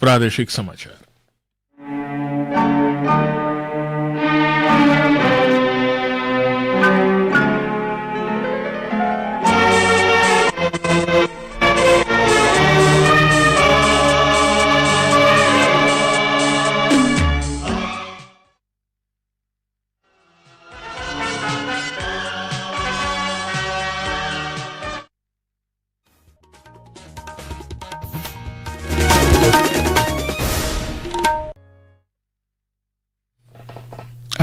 પ્રાદેશિક સમાચાર.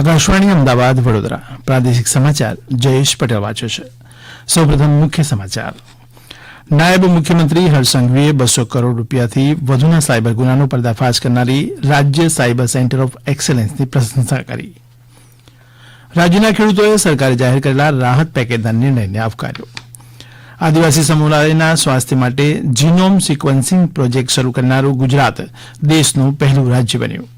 આકાશવાણી અમદાવાદ, વડોદરા. પ્રાદેશિક સમાચાર, જયેશ પટેલ વાંચે છે. સૌપ્રથમ મુખ્ય સમાચાર. નાયબ મુખ્યમંત્રી હર્ષ બસો કરોડ રૂપિયાથી વધુના સાયબર ગુનાનો પર્દાફાશ કરનારી રાજ્ય સાયબર સેન્ટર ઓફ એક્સેલન્સની પ્રશંસા કરી. રાજ્યના ખેડૂતોએ સરકારે જાહેર કરેલા રાહત પેકેજના નિર્ણયને આવકાર્યો. આદિવાસી સમુદાયના સ્વાસ્થ્ય માટે જીનોમ સિક્વન્સિંગ પ્રોજેક્ટ શરૂ કરનારું ગુજરાત દેશનું પહેલું રાજ્ય બન્યું.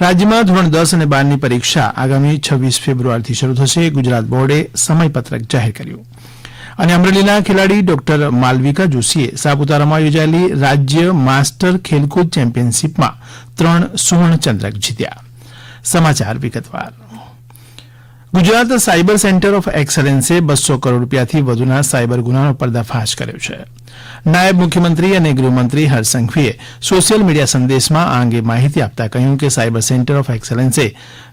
રાજ્યમાં ધોરણ દસ અને બારની પરીક્ષા આગામી છવ્વીસ ફેબ્રુઆરીથી શરૂ થશે. ગુજરાત બોર્ડે સમયપત્રક જાહેર કર્યું. અને અમરેલીના ખેલાડી ડોક્ટર માલવિકા જોશીએ સાપુતારામાં યોજાયેલી રાજ્ય માસ્ટર ખેલકૂદ ચેમ્પિયનશીપમાં ત્રણ સુવર્ણ ચંદ્રક જીત્યા. સમાચાર વિગતવાર. ગુજરાત સાયબર સેન્ટર ઓફ એક્સલન્સે બસો કરોડ રૂપિયાથી વધુના સાયબર ગુનાનો પર્દાફાશ કર્યો છે. નાયબ મુખ્યમંત્રી અને ગૃહમંત્રી હર્ષ સંઘવીએ સોશિયલ મીડિયા સંદેશમાં આ અંગે માહિતી આપતા કહ્યું કે સાયબર સેન્ટર ઓફ એક્સલન્સે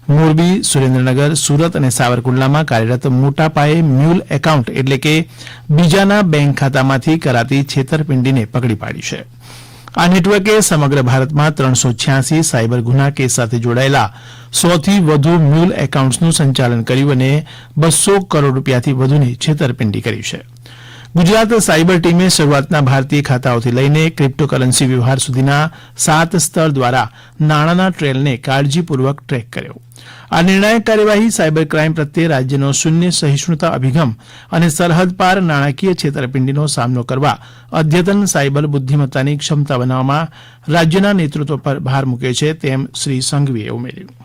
મોરબી, સુરેન્દ્રનગર, સુરત અને સાવરકુંડલામાં કાર્યરત મોટા પાયે મ્યુલ એકાઉન્ટ એટલે કે બીજાના બેંક ખાતામાંથી કરાતી છેતરપિંડીને પકડી પાડી છે. આ નેટવર્કે સમગ્ર ભારતમાં ત્રણસો છ્યાસી સાયબર ગુના કેસ સાથે જોડાયેલા સોથી વધુ મ્યુલ એકાઉન્ટ્સનું સંચાલન કર્યું અને બસો કરોડ રૂપિયાથી વધુની છેતરપિંડી કરી છે. ગુજરાત સાયબર ટીમે શરૂઆતના ભારતીય ખાતાઓથી લઈને ક્રિપ્ટોકરન્સી વ્યવહાર સુધીના સાત સ્તર દ્વારા નાણાંના ટ્રેલને કાળજીપૂર્વક ટ્રેક કર્યો. આ નિર્ણાયક કાર્યવાહી સાયબર ક્રાઇમ પ્રત્યે રાજ્યનો શૂન્ય સહિષ્ણુતા અભિગમ અને સરહદ પાર નાણાકીય છેતરપિંડીનો સામનો કરવા અદ્યતન સાયબર બુદ્ધિમત્તાની ક્ષમતા બનાવવામાં રાજ્યના નેતૃત્વ પર ભાર મૂકે છે તેમ શ્રી સંઘવીએ ઉમેર્યું.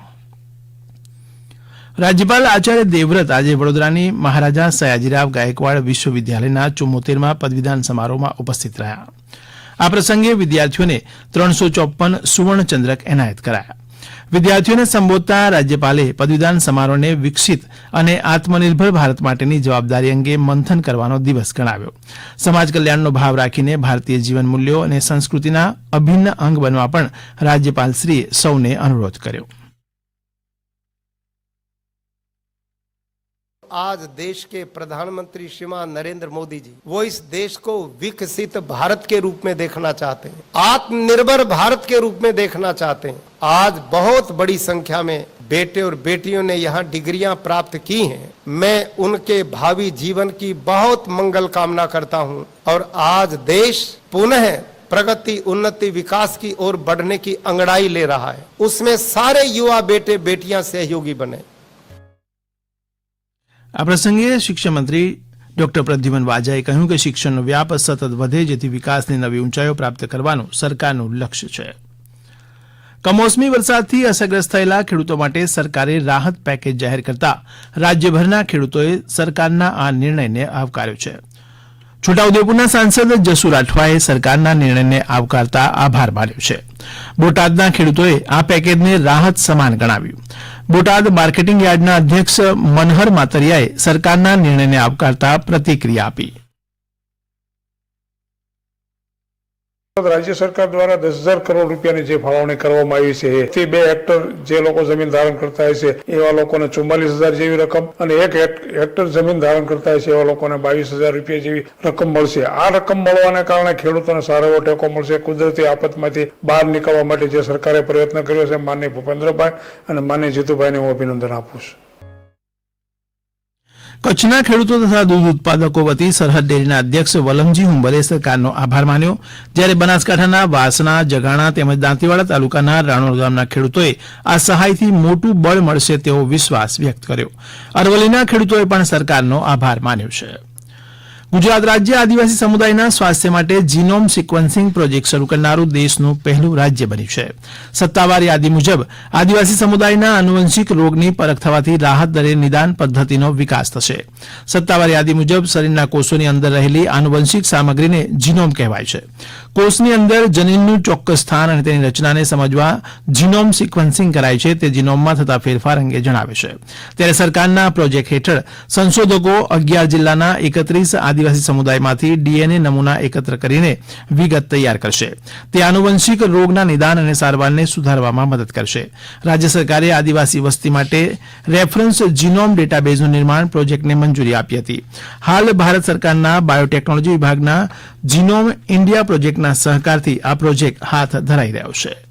રાજ્યપાલ આચાર્ય દેવવ્રત આજે વડોદરાની મહારાજા સયાજીરાવ ગાયકવાડ વિશ્વવિદ્યાલયના ચુમ્મોતેરમા પદવીદાન સમારોહમાં ઉપસ્થિત રહ્યા. આ પ્રસંગે વિદ્યાર્થીઓને ત્રણસો ચોપન સુવર્ણચંદ્રક એનાયત કરાયા. વિદ્યાર્થીઓને સંબોધતા રાજ્યપાલે પદવીદાન સમારોહને વિકસિત અને આત્મનિર્ભર ભારત માટેની જવાબદારી અંગે મંથન કરવાનો દિવસ ગણાવ્યો. સમાજ કલ્યાણનો ભાવ રાખીને ભારતીય જીવન મૂલ્યો અને સંસ્કૃતિના અભિન્ન અંગ બનવા પણ રાજ્યપાલશ્રીએ સૌને અનુરોધ કર્યો. आज देश के प्रधानमंत्री श्रीमान नरेंद्र मोदी जी, वो इस देश को विकसित भारत के रूप में देखना चाहते हैं, आत्मनिर्भर भारत के रूप में देखना चाहते हैं। आज बहुत बड़ी संख्या में बेटे और बेटियों ने यहाँ डिग्रियाँ प्राप्त की हैं। मैं उनके भावी जीवन की बहुत मंगल कामना करता हूँ और आज देश पुनः प्रगति, उन्नति, विकास की ओर बढ़ने की अंगड़ाई ले रहा है। उसमें सारे युवा बेटे बेटियाँ सहयोगी बने। આ પ્રસંગે શિક્ષણમંત્રી ડોક્ટર પ્રદ્યુમન વાજાએ કહ્યું કે શિક્ષણનો વ્યાપ સતત વધે જેથી વિકાસની નવી ઊંચાઈઓ પ્રાપ્ત કરવાનું સરકારનું લક્ષ્ય છે. કમોસમી વરસાદથી અસરગ્રસ્ત થયેલા ખેડૂતો માટે સરકારે રાહત પેકેજ જાહેર કરતા રાજ્યભરના ખેડૂતોએ સરકારના આ નિર્ણયને આવકાર્યો છે. છોટાઉદેપુરના સાંસદ જસુ રાઠવાએ સરકારના નિર્ણયને આવકારતા આભાર માન્યો છે. બોટાદના ખેડૂતોએ આ પેકેજને રાહત સમાન ગણાવ્યું. બોટાદ માર્કેટિંગ યાર્ડના અધ્યક્ષ મનહર માતરિયાએ સરકારના નિર્ણયને આવકારતા પ્રતિક્રિયા આપી. રાજ્ય સરકાર દ્વારા દસ હજાર કરોડ રૂપિયાની જે ફાળવણી કરવામાં આવી છે તે બે હેક્ટર જે લોકો જમીન ધારણ કરતા હોય છે, એવા લોકોને ચુમ્માલીસ હજાર જેવી રકમ અને એક હેક્ટર જમીન ધારણ કરતા હોય છે, એવા લોકોને બાવીસ હજાર રૂપિયા જેવી રકમ મળશે. આ રકમ મળવાને કારણે ખેડૂતોને સારો એવો ટેકો મળશે. કુદરતી આફતમાંથી બહાર નીકળવા માટે જે સરકારે પ્રયત્ન કર્યો છે માન્ય ભૂપેન્દ્રભાઈ અને માન્ય જીતુભાઈને હું અભિનંદન આપું છું. કચ્છના ખેડૂતો તથા દૂધ ઉત્પાદકો વતી સરહદ ડેરીના અધ્યક્ષ વલમજી હુંબલે સરકારનો આભાર માન્યો. જ્યારે બનાસકાંઠાના વાસણા, જગાણા તેમજ દાંતીવાડા તાલુકાના રાણોલ ગામના ખેડૂતોએ આ સહાયથી મોટું બળ મળશે તેવો વિશ્વાસ વ્યક્ત કર્યો. અરવલ્લીના ખેડૂતોએ પણ સરકારનો આભાર માન્યો છે. ગુજરાત રાજ્ય આદિવાસી સમુદાયના સ્વાસ્થ્ય માટે જીનોમ સિક્વન્સિંગ પ્રોજેક્ટ શરૂ કરનારું દેશનું પહેલું રાજ્ય બન્યું છે. સત્તાવાર યાદી મુજબ, આદિવાસી સમુદાયના આનુવંશિક રોગની પરખ થવાથી રાહત દરે નિદાન પદ્ધતિનો વિકાસ થશે. સત્તાવાર યાદી મુજબ, શરીરના કોષોની અંદર રહેલી આનુવંશિક સામગ્રીને જીનોમ કહેવાય છે. કોષની અંદર જનીનનું ચોક્કસ સ્થાન અને તેની રચનાને સમજવા જીનોમ સિક્વન્સિંગ કરાય છે, તે જીનોમમાં થતા ફેરફાર અંગે જણાવે છે. ત્યારે સરકારના પ્રોજેક્ટ હેઠળ સંશોધકો અગિયાર જિલ્લાના એકત્રીસ આદિવાસી સમુદાયમાંથી ડીએનએ નમૂના એકત્ર કરીને વિગત તૈયાર કરશે. તે આનુવંશિક રોગના નિદાન અને સારવારને સુધારવામાં મદદ કરશે. રાજ્ય સરકારે આદિવાસી વસ્તી માટે રેફરન્સ જીનોમ ડેટાબેઝનું નિર્માણ પ્રોજેક્ટને મંજૂરી આપી હતી. હાલ ભારત સરકારના બાયોટેકનોલોજી વિભાગના જીનોમ ઇન્ડિયા પ્રોજેક્ટના સહકારથી આ પ્રોજેક્ટ હાથ ધરાઈ રહ્યો છે.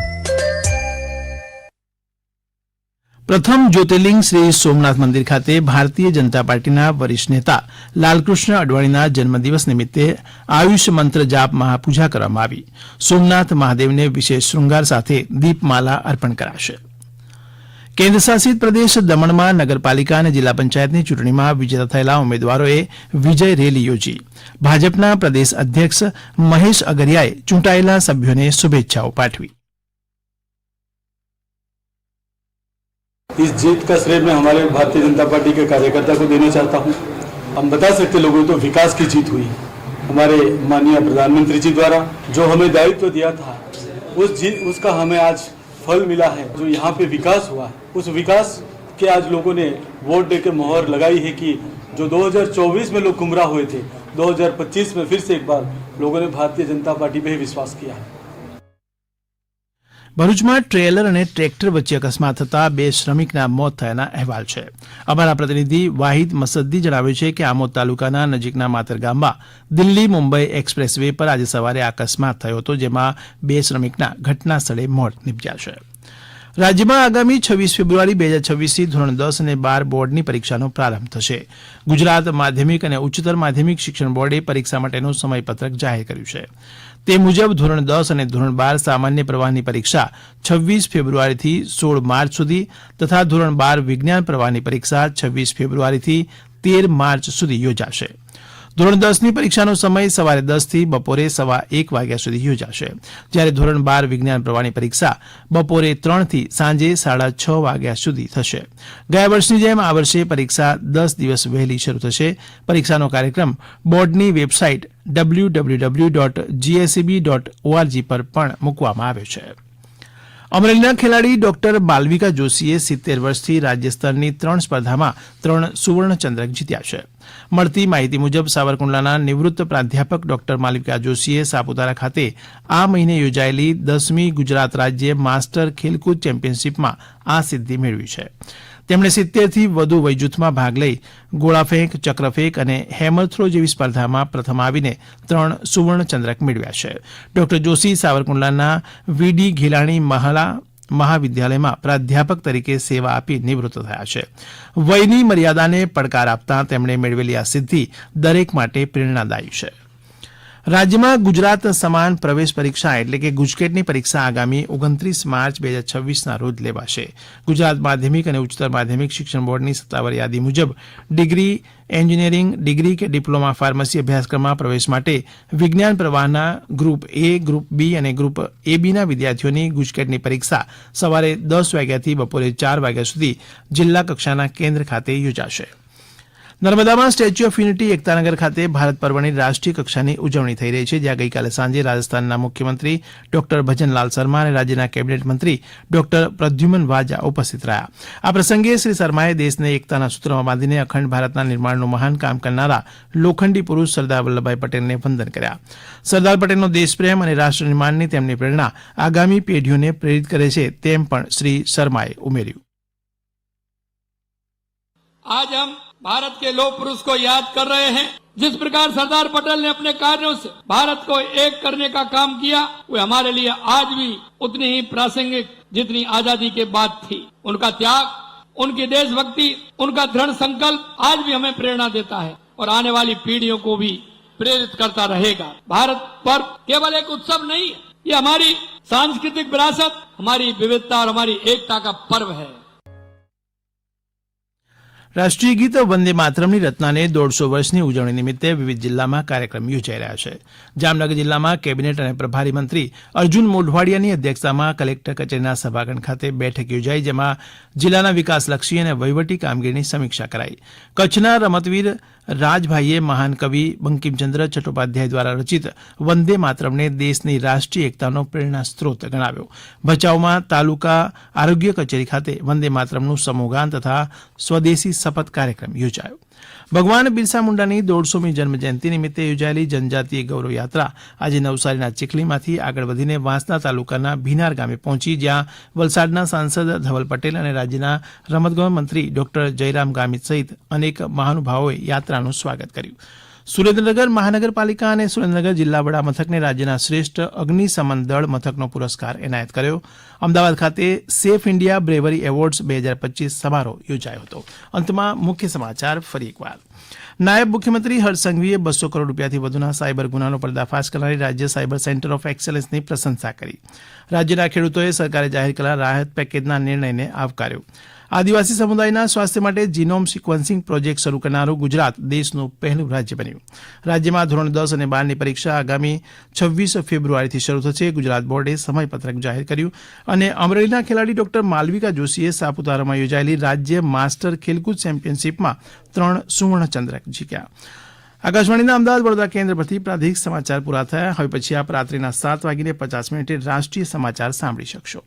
પ્રથમ જ્યોતિર્લિંગ શ્રી સોમનાથ મંદિર ખાતે ભારતીય જનતા પાર્ટીના વરિષ્ઠ નેતા લાલકૃષ્ણ અડવાણીના જન્મદિવસ નિમિત્તે આયુષ મંત્ર જાપ મહાપૂજા કરવામાં આવી. સોમનાથ મહાદેવને વિશેષ શૃંગાર સાથે દીપમાલા અર્પણ કરાશે. કેન્દ્રશાસિત પ્રદેશ દમણમાં નગરપાલિકા અને જિલ્લા પંચાયતની ચૂંટણીમાં વિજેતા થયેલા ઉમેદવારોએ વિજય રેલી યોજી. ભાજપના પ્રદેશ અધ્યક્ષ મહેશ અગરિયાએ ચૂંટાયેલા સભ્યોને શુભેચ્છાઓ પાઠવી. इस जीत का श्रेय मैं हमारे भारतीय जनता पार्टी के कार्यकर्ता को देना चाहता हूँ। हम बता सकते लोगों तो विकास की जीत हुई। हमारे माननीय प्रधानमंत्री जी द्वारा जो हमें दायित्व दिया था, उस जीत, उसका हमें आज फल मिला है। जो यहाँ पे विकास हुआ है, उस विकास के आज लोगों ने वोट दे के मोहर लगाई है कि जो 2024 में लोग गुमराह हुए थे 2025 में फिर से एक बार लोगों ने भारतीय जनता पार्टी पे ही विश्वास किया है। ભરૂચમાં ટ્રેલર અને ટ્રેક્ટર વચ્ચે અકસ્માત થતાં બે શ્રમિકના મોત થયાના અહેવાલ છે. અમારા પ્રતિનિધિ વાહિદ મસદ્દી જણાવ્યું છે કે આમોદ તાલુકાના નજીકના માતર ગામમાં દિલ્હી મુંબઈ એક્સપ્રેસ વે પર આજે સવારે અકસ્માત થયો હતો, જેમાં બે શ્રમિકના ઘટના સ્થળે મોત નીપજ્યા છે. રાજ્યમાં આગામી છવ્વીસ ફેબ્રુઆરી બે હજાર છવ્વીસથી ધોરણ દસ અને બાર બોર્ડની પરીક્ષાનો પ્રારંભ થશે. ગુજરાત માધ્યમિક અને ઉચ્ચતર માધ્યમિક શિક્ષણ બોર્ડે પરીક્ષા માટેનું સમયપત્રક જાહેર કર્યું છે. તે મુજબ ધોરણ દસ અને ધોરણ બાર સામાન્ય પ્રવાહની પરીક્ષા છવ્વીસ ફેબ્રુઆરીથી સોળ માર્ચ સુધી તથા ધોરણ બાર વિજ્ઞાન પ્રવાહની પરીક્ષા છવ્વીસ ફેબ્રુઆરીથી તેર માર્ચ સુધી યોજાશે. ધોરણ દસની પરીક્ષાનો સમય સવારે દસથી બપોરે સવા એક વાગ્યા સુધી યોજાશે. જ્યારે ધોરણ બાર વિજ્ઞાન પ્રવાહની પરીક્ષા બપોરે ત્રણથી સાંજે સાડા છ વાગ્યા સુધી થશે. ગયા વર્ષની જેમ આ વર્ષે પરીક્ષા દસ દિવસ વહેલી શરૂ થશે. પરીક્ષાનો કાર્યક્રમ બોર્ડની website W W W dot GSCB dot ORG પર પણ મૂકવામાં આવ્યો છે. અમરેલીના ખેલાડી ડોક્ટર માલવિકા જોશીએ સિત્તેર વર્ષથી રાજ્ય સ્તરની ત્રણ સ્પર્ધામાં ત્રણ સુવર્ણચંદ્રક જીત્યા છે. મળતી માહિતી મુજબ સાવરકુંડલાના નિવૃત્ત પ્રાધ્યાપક ડોક્ટર માલવિકા જોશીએ સાપુતારા ખાતે આ મહિને યોજાયેલી દસમી ગુજરાત રાજ્ય માસ્ટર ખેલકૂદ ચેમ્પિયનશીપમાં આ સિદ્ધિ મેળવી છે. તેમણે સિત્તેરથી વધુ વયજૂથમાં ભાગ લઈ ગોળાફેંક, ચક્રફેંક અને હેમર થ્રો જેવી સ્પર્ધામાં પ્રથમ આવીને ત્રણ સુવર્ણ ચંદ્રક મેળવ્યા છે. ડોક્ટર જોશી સાવરકુંડલાના વીડી ઘેલાણી મહાલા મહાવિદ્યાલયમાં પ્રાધ્યાપક તરીકે સેવા આપી નિવૃત્ત થયા છે. વયની મર્યાદાને પડકાર આપતા તેમણે મેળવેલી આ સિદ્ધિ દરેક માટે પ્રેરણાદાયી છે. રાજ્યમાં ગુજરાત સમાન પ્રવેશ પરીક્ષા એટલે કે ગુજકેટની પરીક્ષા આગામી ઓગણત્રીસ માર્ચ બે હજાર છવ્વીસના રોજ લેવાશે. ગુજરાત માધ્યમિક અને ઉચ્ચતર માધ્યમિક શિક્ષણ બોર્ડની સત્તાવાર યાદી મુજબ ડિગ્રી એન્જિનિયરિંગ, ડિગ્રી કે ડિપ્લોમા ફાર્મસી અભ્યાસક્રમમાં પ્રવેશ માટે વિજ્ઞાન પ્રવાહના ગ્રુપ એ ગ્રુપ બી અને ગ્રુપ એ બીના વિદ્યાર્થીઓની ગુજકેટની પરીક્ષા સવારે દસ વાગ્યાથી બપોરે ચાર વાગ્યા સુધી જિલ્લા કક્ષાના કેન્દ્ર ખાતે યોજાશે. નર્મદામાં સ્ટેચ્યુ ઓફ યુનિટી એકતાનગર ખાતે ભારત પર્વની રાષ્ટ્રીય કક્ષાની ઉજવણી થઈ રહી છે, જ્યાં ગઈકાલે સાંજે રાજસ્થાનના મુખ્યમંત્રી ડોક્ટર ભજનલાલ શર્મા અને રાજ્યના કેબિનેટ મંત્રી ડોક્ટર પ્રદ્યુમન વાજા ઉપસ્થિત રહ્યા. આ પ્રસંગે શ્રી શર્માએ દેશને એકતાના સૂત્રમાં બાંધીને અખંડ ભારતના નિર્માણનું મહાન કામ કરનારા લોખંડી પુરુષ સરદાર વલ્લભભાઈ પટેલને વંદન કર્યા. સરદાર પટેલનો દેશપ્રેમ અને રાષ્ટ્ર નિર્માણની તેમની પ્રેરણા આગામી પેઢીઓને પ્રેરિત કરે છે તેમ પણ શ્રી શર્માએ ઉમેર્યું. આજ હમ भारत के लोह पुरुष को याद कर रहे हैं। जिस प्रकार सरदार पटेल ने अपने कार्यों से भारत को एक करने का काम किया, वो हमारे लिए आज भी उतनी ही प्रासंगिक, जितनी आज़ादी के बाद थी। उनका त्याग, उनकी देशभक्ति, उनका दृढ़ संकल्प आज भी हमें प्रेरणा देता है और आने वाली पीढ़ियों को भी प्रेरित करता रहेगा। भारत पर्व केवल एक उत्सव नहीं है ये हमारी सांस्कृतिक विरासत, हमारी विविधता और हमारी एकता का पर्व है। રાષ્ટ્રીય ગીત વંદે માતરમની રચનાને દોઢસો વર્ષની ઉજવણી નિમિત્તે વિવિધ જિલ્લામાં કાર્યક્રમ યોજાઈ રહ્યા છે. જામનગર જિલ્લામાં કેબિનેટ અને પ્રભારી મંત્રી અર્જુન મોઢવાડિયાની અધ્યક્ષતામાં કલેક્ટર કચેરીના સભાખંડ ખાતે બેઠક યોજાઈ, જેમાં જિલ્લાના વિકાસલક્ષી અને વહીવટી કામગીરીની સમીક્ષા કરાઈ. કચ્છના રમતવીર રાજભાઈએ મહાન કવિ બંકિમચંદ્ર ચટ્ટોપાધ્યાય દ્વારા રચિત વંદે માતરમને દેશની રાષ્ટ્રીય એકતાનો પ્રેરણા સ્ત્રોત ગણાવ્યો. ભચાઉમાં તાલુકા આરોગ્ય કચેરી ખાતે વંદે માતરમનું સમૂહગાન તથા સ્વદેશી શપથ કાર્યક્રમ યોજાયો. ભગવાન બિરસા મુંડાની દોઢસોમી જન્મજયંતિ નિમિત્તે યોજાયેલી જનજાતીય ગૌરવ યાત્રા આજે નવસારીના ચીખલીમાંથી આગળ વધીને વાંસદા તાલુકાના ભીનાર ગામે પહોંચી, જ્યાં વલસાડના સાંસદ ધવલ પટેલ અને રાજ્યના રમતગમત મંત્રી ડોક્ટર જયરામ ગામિત સહિત અનેક મહાનુભાવોએ યાત્રાનું સ્વાગત કર્યું. સુરેન્દ્રનગર મહાનગરપાલિકા અને સુરેન્દ્રનગર જિલ્લા વડા મથકને રાજ્યના શ્રેષ્ઠ અગ્નિશમન દળ મથકનો પુરસ્કાર એનાયત કર્યો. અમદાવાદ ખાતે સેફ ઇન્ડિયા બ્રેવરી એવોર્ડ્સ બે હજાર પચીસ સમારોહ યોજાયો હતો. અંતમાં મુખ્ય સમાચાર ફરી એકવાર. નાયબ મુખ્યમંત્રી હર્ષ સંઘવીએ બસો કરોડ રૂપિયાથી વધુના સાયબર ગુનાનો પર્દાફાશ કરનારી રાજ્ય સાયબર સેન્ટર ઓફ એક્સલન્સની પ્રશંસા કરી. રાજ્યના ખેડૂતોએ સરકારે જાહેર કરેલા રાહત પેકેજના નિર્ણયને આવકાર્યો. આદિવાસી સમુદાયના સ્વાસ્થ્ય માટે જીનોમ સિક્વન્સિંગ પ્રોજેક્ટ શરૂ કરનારું ગુજરાત દેશનું પહેલું રાજ્ય બન્યું. રાજ્યમાં ધોરણ દસ અને બારની પરીક્ષા આગામી છવ્વીસ ફેબ્રુઆરીથી શરૂ થશે. ગુજરાત બોર્ડે સમયપત્રક જાહેર કર્યું અને અમરેલીના ખેલાડી ડોક્ટર માલવિકા જોશીએ સાપુતારામાં યોજાયેલી રાજ્ય માસ્ટર ખેલકૂદ ચેમ્પિયનશિપમાં ત્રણ સુવર્ણચંદ્રક જીત્યા. આકાશવાણીના અમદાવાદ વડોદરા કેન્દ્ર પરથી પ્રાદેશિક સમાચાર પૂરા થયા. હવે પછી આપ રાત્રિના સાત વાગીને પચાસ મિનિટે રાષ્ટ્રીય સમાચાર સાંભળી શકશો.